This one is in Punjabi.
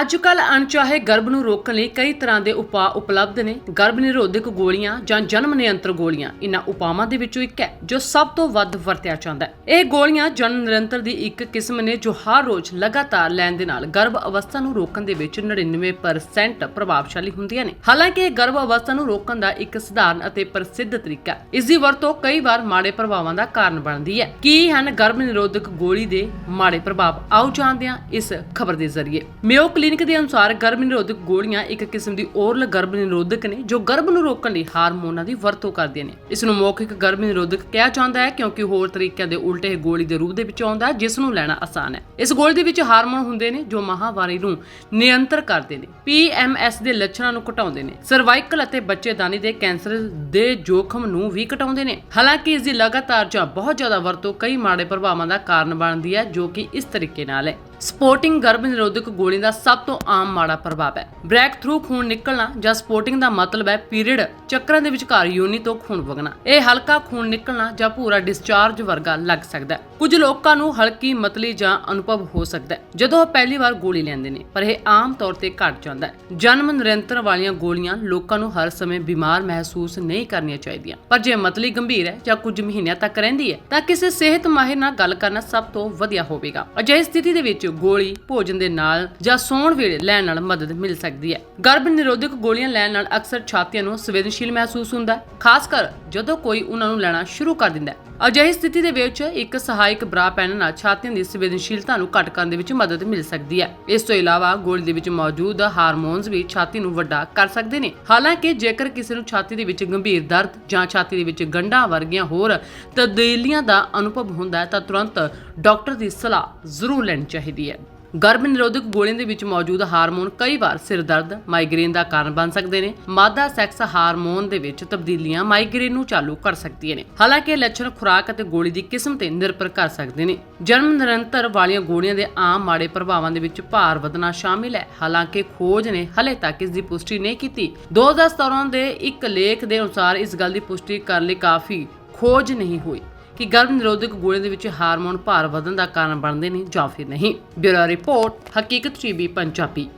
ਅੱਜ ਕੱਲ ਅਣਚਾਹੇ ਗਰਭ ਨੂੰ ਰੋਕਣ ਲਈ ਕਈ ਤਰ੍ਹਾਂ ਦੇ ਉਪਾਅ ਉਪਲਬਧ ਨੇ। ਗਰਭ ਨਿਰੋਧਕ ਗੋਲੀਆਂ ਜਾਂ ਜਨਮ ਨਿਯੰਤਰਣ ਗੋਲੀਆਂ ਇਨ੍ਹਾਂ ਉਪਾਵਾਂ ਦੇ ਵਿੱਚੋਂ ਇੱਕ ਹੈ, ਜੋ ਸਭ ਤੋਂ ਵੱਧ ਵਰਤਿਆ ਜਾਂਦਾ ਹੈ। ਇਹ ਗੋਲੀਆਂ ਜਨਮ ਨਿਰੰਤਰ ਦੀ ਇੱਕ ਕਿਸਮ ਨੇ, ਜੋ ਹਰ ਰੋਜ਼ ਲਗਾਤਾਰ ਲੈਣ ਦੇ ਨਾਲ ਗਰਭ ਅਵਸਥਾ ਨੂੰ ਰੋਕਣ ਦੇ ਵਿੱਚ 99% ਪ੍ਰਭਾਵਸ਼ਾਲੀ ਹੁੰਦੀਆਂ ਨੇ। ਹਾਲਾਂਕਿ ਇਹ ਗਰਭ ਅਵਸਥਾ ਨੂੰ ਰੋਕਣ ਦਾ ਇੱਕ ਸਧਾਰਨ ਅਤੇ ਪ੍ਰਸਿੱਧ ਤਰੀਕਾ ਹੈ। ਇਸ ਦੀ ਵਰਤੋਂ ਕਈ ਵਾਰ ਮਾੜੇ ਪ੍ਰਭਾਵਾਂ ਦਾ ਕਾਰਨ ਬਣਦੀ ਹੈ। ਕੀ ਹਨ ਗਰਭ ਨਿਰੋਧਕ ਗੋਲੀ ਦੇ ਮਾੜੇ ਪ੍ਰਭਾਵ? ਆਓ ਜਾਣਦੇ ਹਾਂ ਇਸ ਖਬਰ ਦੇ ਜ਼ਰੀਏ। ਮੇਓ ਕਲੀਨਿਕ ਦੇ ਅਨੁਸਾਰ ਗਰਭ ਨਿਰੋਧਕ ਗੋਲੀਆਂ ਇੱਕ ਕਿਸਮ ਦੀ ਓਰਲ ਗਰਭ ਨਿਰੋਧਕ ਨੇ ਜੋ ਗਰਭ ਨੂੰ ਰੋਕਣ ਲਈ ਹਾਰਮੋਨਾਂ ਦੀ ਵਰਤੋਂ ਕਰਦੀਆਂ ਨੇ। ਇਸ ਨੂੰ ਮੌਖਿਕ ਗਰਭ ਨਿਰੋਧਕ ਕਿਹਾ ਜਾਂਦਾ ਹੈ ਕਿਉਂਕਿ ਹੋਰ ਤਰੀਕਿਆਂ ਦੇ ਉਲਟੇ ਇਹ ਗੋਲੀ ਦੇ ਰੂਪ ਦੇ ਵਿੱਚ ਆਉਂਦਾ ਹੈ, ਜਿਸ ਨੂੰ ਲੈਣਾ ਆਸਾਨ ਹੈ। ਇਸ ਗੋਲੀ ਦੇ ਵਿੱਚ ਹਾਰਮੋਨ ਹੁੰਦੇ ਨੇ ਜੋ ਮਾਹਵਾਰੀ ਨੂੰ ਨਿਯੰਤਰ ਕਰਦੇ ਨੇ। ਪੀਐਮਐਸ ਦੇ ਲੱਛਣਾਂ ਨੂੰ ਘਟਾਉਂਦੇ ਨੇ। ਸਰਵਾਈਕਲ ਅਤੇ ਬੱਚੇਦਾਨੀ ਦੇ ਕੈਂਸਰ ਦੇ ਜੋਖਮ ਨੂੰ ਵੀ ਘਟਾਉਂਦੇ ਨੇ। ਹਾਲਾਂਕਿ ਇਸ ਦੀ ਲਗਾਤਾਰ ਜਾਂ ਬਹੁਤ ਜ਼ਿਆਦਾ ਵਰਤੋਂ ਕਈ ਮਾੜੇ ਪ੍ਰਭਾਵਾਂ ਦਾ ਕਾਰਨ ਬਣਦੀ ਹੈ, ਜੋ ਕਿ ਇਸ ਤਰੀਕੇ ਨਾਲ ਹੈ। ਸਪੋਰਟਿੰਗ ਗਰਭ ਨਿਰੋਧਕ ਗੋਲੀ ਦਾ ਸਭ ਤੋਂ ਆਮ ਮਾੜਾ ਪ੍ਰਭਾਵ ਹੈ। ਬ੍ਰੇਕ ਥਰੂ ਖੂਨ ਨਿਕਲਣਾ ਜਾਂ ਸਪੋਰਟਿੰਗ ਦਾ ਮਤਲਬ ਹੈ ਪੀਰੀਅਡ ਚੱਕਰਾਂ ਦੇ ਵਿਚਕਾਰ ਯੋਨੀ ਤੋਂ ਖੂਨ ਵਗਣਾ। ਇਹ ਹਲਕਾ ਖੂਨ ਨਿਕਲਣਾ ਜਾਂ ਪੂਰਾ ਡਿਸਚਾਰਜ ਵਰਗਾ ਲੱਗ ਸਕਦਾ ਹੈ। ਕੁਝ ਲੋਕਾਂ ਨੂੰ ਹਲਕੀ ਮਤਲੀ ਜਾਂ ਅਨੁਭਵ ਹੋ ਸਕਦਾ ਹੈ, ਜਦੋਂ ਉਹ ਪਹਿਲੀ ਵਾਰ ਗੋਲੀ ਲੈਂਦੇ ਨੇ, ਪਰ ਇਹ ਆਮ ਤੌਰ ਤੇ ਘਟ ਜਾਂਦਾ ਹੈ। ਜਨਮ ਨਿਰੰਤਰ ਵਾਲੀਆਂ ਗੋਲੀਆਂ ਲੋਕਾਂ ਨੂੰ ਹਰ ਸਮੇਂ ਬਿਮਾਰ ਮਹਿਸੂਸ ਨਹੀਂ ਕਰਨੀਆਂ ਚਾਹੀਦੀਆਂ। ਪਰ ਜੇ ਮਤਲੀ ਗੰਭੀਰ ਹੈ ਜਾਂ ਕੁਝ ਮਹੀਨਿਆਂ ਤੱਕ ਰਹਿੰਦੀ ਹੈ, ਤਾਂ ਕਿਸੇ ਸਿਹਤ ਮਾਹਿਰ ਨਾਲ ਗੱਲ ਕਰਨਾ ਸਭ ਤੋਂ ਵਧੀਆ ਹੋਵੇਗਾ। ਅਜਿਹੀ ਸਥਿਤੀ ਦੇ ਵਿੱਚ ਗੋਲੀ ਭੋਜਨ ਦੇ ਨਾਲ ਜਾਂ ਸੌਣ ਵੇਲੇ ਲੈਣ ਨਾਲ ਮਦਦ ਮਿਲ ਸਕਦੀ ਹੈ। ਗਰਭ ਨਿਰੋਧਕ ਗੋਲੀਆਂ ਲੈਣ ਨਾਲ ਅਕਸਰ ਛਾਤੀਆਂ ਨੂੰ ਸੰਵੇਦਨਸ਼ੀਲ ਮਹਿਸੂਸ ਹੁੰਦਾ ਖਾਸ ਕਰ ਜਦੋਂ ਕੋਈ ਉਹਨਾਂ ਨੂੰ ਲੈਣਾ ਸ਼ੁਰੂ ਕਰ ਦਿੰਦਾ ਹੈ। ਅਜਿਹੀ ਸਥਿਤੀ ਦੇ ਵਿੱਚ ਇੱਕ ਸਹਾਇਕ ਬਰਾ ਪਹਿਨਣ ਨਾਲ ਛਾਤੀਆਂ ਦੀ ਸੰਵੇਦਨਸ਼ੀਲਤਾ ਨੂੰ ਘੱਟ ਕਰਨ ਦੇ ਵਿੱਚ ਮਦਦ ਮਿਲ ਸਕਦੀ ਹੈ। ਇਸ ਤੋਂ ਇਲਾਵਾ ਗੋਲੀ ਦੇ ਵਿੱਚ ਮੌਜੂਦ ਹਾਰਮੋਨਸ ਵੀ ਛਾਤੀ ਨੂੰ ਵੱਡਾ ਕਰ ਸਕਦੇ ਨੇ। ਹਾਲਾਂਕਿ ਜੇਕਰ ਕਿਸੇ ਨੂੰ ਛਾਤੀ ਦੇ ਵਿੱਚ ਗੰਭੀਰ ਦਰਦ ਜਾਂ ਛਾਤੀ ਦੇ ਵਿੱਚ ਗੰਢਾਂ ਵਰਗੀਆਂ ਹੋਰ ਤਬਦੀਲੀਆਂ ਦਾ ਅਨੁਭਵ ਹੁੰਦਾ ਹੈ ਤਾਂ ਤੁਰੰਤ ਡਾਕਟਰ ਦੀ ਸਲਾਹ ਜ਼ਰੂਰ ਲੈਣੀ ਚਾਹੀਦੀ ਹੈ। ਗਰਭ ਨਿਰੋਧਕ ਗੋਲੀਆਂ ਦੇ ਵਿੱਚ ਮੌਜੂਦ ਹਾਰਮੋਨ ਕਈ ਵਾਰ ਸਿਰ ਦਰਦ, ਮਾਈਗ੍ਰੇਨ ਦਾ ਕਾਰਨ ਬਣ ਸਕਦੇ ਨੇ। ਮਾਦਾ ਸੈਕਸ ਹਾਰਮੋਨ ਦੇ ਵਿੱਚ ਤਬਦੀਲੀਆਂ ਮਾਈਗ੍ਰੇਨ ਨੂੰ ਚਾਲੂ ਕਰ ਸਕਦੀਆਂ ਨੇ। ਹਾਲਾਂਕਿ ਇਹ ਲੱਛਣ ਖੁਰਾਕ ਅਤੇ ਗੋਲੀ ਦੀ ਕਿਸਮ ਤੇ ਨਿਰਭਰ ਕਰ ਸਕਦੇ ਨੇ। ਜਨਮ ਨਿਰੰਤਰ ਵਾਲੀਆਂ ਗੋਲੀਆਂ ਦੇ ਆਮ ਮਾੜੇ ਪ੍ਰਭਾਵਾਂ ਦੇ ਵਿੱਚ ਭਾਰ ਵਧਣਾ ਸ਼ਾਮਿਲ ਹੈ। ਹਾਲਾਂਕਿ ਖੋਜ ਨੇ ਹਲੇ ਤੱਕ ਇਸ ਦੀ ਪੁਸ਼ਟੀ ਨਹੀਂ ਕੀਤੀ। 2017 ਦੇ ਇੱਕ ਲੇਖ ਦੇ ਅਨੁਸਾਰ ਇਸ ਗੱਲ ਦੀ ਪੁਸ਼ਟੀ ਕਰਨ ਲਈ ਕਾਫੀ ਖੋਜ ਨਹੀਂ ਹੋਈ। ਕਿ ਗਰਭ ਨਿਰੋਧਕ ਗੋਲੀਆਂ ਦੇ ਵਿੱਚ ਹਾਰਮੋਨ ਭਾਰ ਵਧਣ ਦਾ ਕਾਰਨ ਬਣਦੇ ਨੇ ਜਾਂ ਫਿਰ ਨਹੀਂ। Bureau report, Haqeeqat TV, Punjabi.